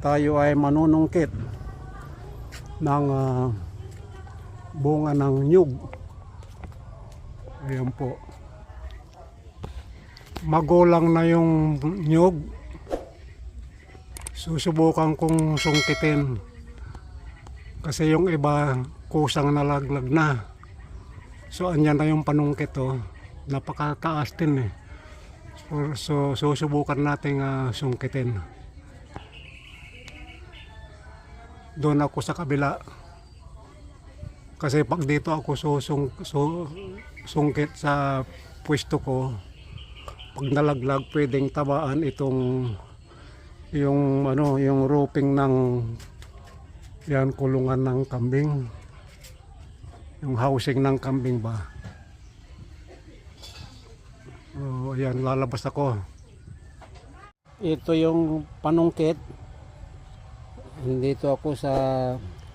tayo ay manunungkit ng ah, bunga ng nyug. Ayan po. Magulang na yung nyug. Susubukan kong sungkitin. Kasi yung iba kusang nalaglag na. So andyan na yung panungkit oh. Napakataas din eh. So, so susubukan nating ah, sungkitin. Doon ako sa kabila. Kasi pag dito ako susung, su, sungkit sa pwesto ko, pag nalaglag pwedeng tabaan itong yung ano yung roofing ng yan kulungan ng kambing. Yung housing ng kambing ba? Oh, yan lalabas ako. Ito yung panungkit dito ako sa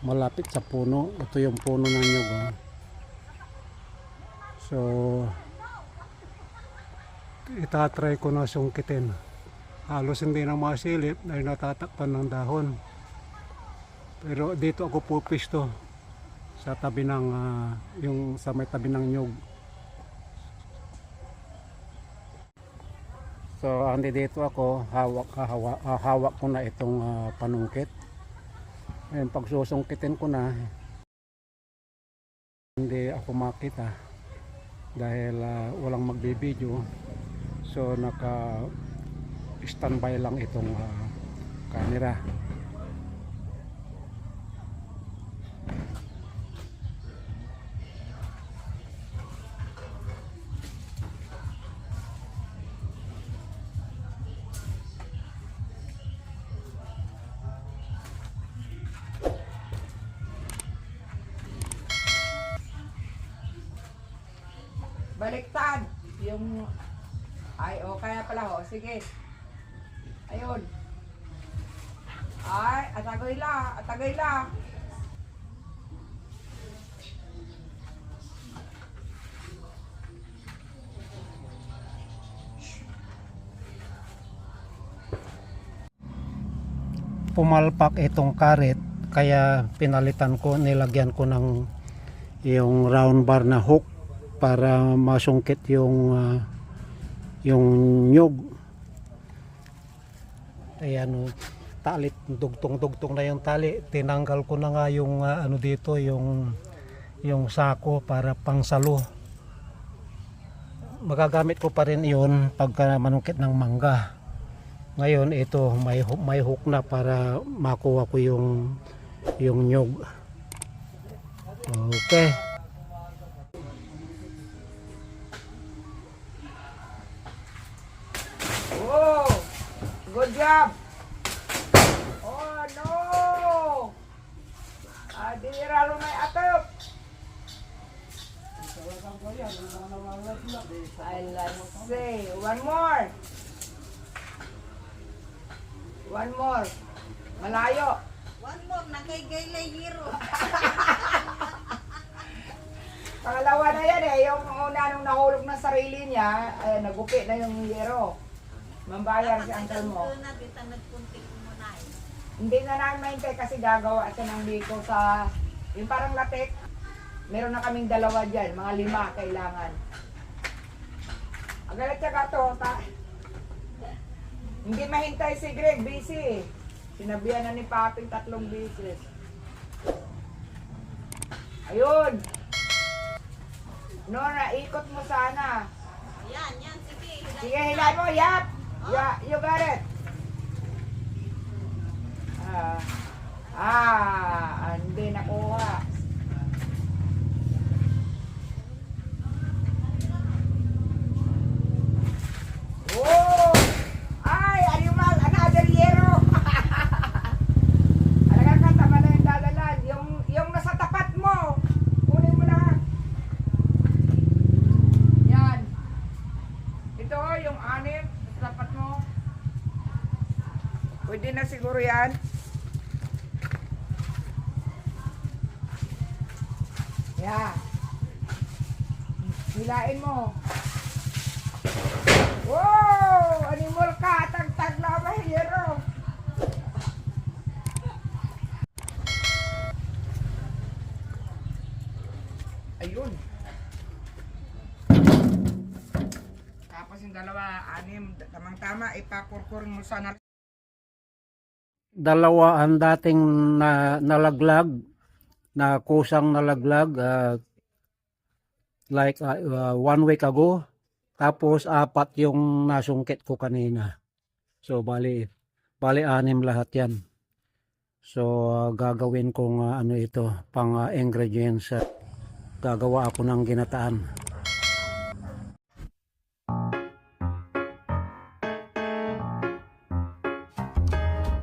malapit sa puno. Ito yung puno ng nyug oh. so itatry ko na sungkitin halos hindi na masilip dahil natatakpan ng dahon. Pero dito ako pupisto sa tabi ng ah, yung sa may tabi ng nyug. So andi dito ako hawak hawak, hawak ko na itong ah, panungkit Ayun, pag susungkitin ko na hindi ako makita dahil ah, walang magbibideo. So naka standby lang itong ah, camera Baliktad. Yung... Ay, o kaya pala ho. Sige. Ayun. Ay, atagoy la. Atagoy la. pumalpak itong karet kaya pinalitan ko nilagyan ko ng yung round bar na hook para masungkit yung ah, yung nyug ayan o tali dugtong dugtong na yung tali tinanggal ko na nga yung ah, ano dito yung yung sako para pangsalo magagamit ko pa rin yun pagka manungkit ng mangga ngayon ito may may hook na para makuha ko yung yung nyog. Okay. Good job! Oh, no! Dinira lo may atop. I let's say, one more. One more. Malayo. One more, nagay-gaylay hero. Pangalawa na yan eh. Yung una nung nahulog ng sarili niya, ay, nagupi na yung yero. Mambayar si uncle mo. Eh. Hindi na namin mahintay kasi gagawa siya ng biko sa, yung parang latek. Meron na kaming dalawa dyan, mga lima kailangan. Agalit siya ka to, ta. Hindi mahintay si Greg, busy eh. Sinabihan na ni Paping tatlong beses. Ayun! Nora, ikot mo sana. Yan, yan, sige. hilay Sige, mo. hilay mo, yap! Yeah, you got it. Ah, ah, hindi nakuha. Oh! Yung anim, dapat mo. Pwede na siguro yan. Yan. Hilain mo. Wow! Animal ka! Tagtag lava hero! Ayun. Mahiro. yung dalawa, anim, tamang-tama, ipakurkurin mo sana. dalawa ang dating na, nalaglag na kusang nalaglag ah, like ah, one week ago tapos apat yung nasungkit ko kanina so bali bali anim lahat yan so ah, gagawin kong ah, ano ito pang ah, ingredients ah, gagawa ako ng ginataan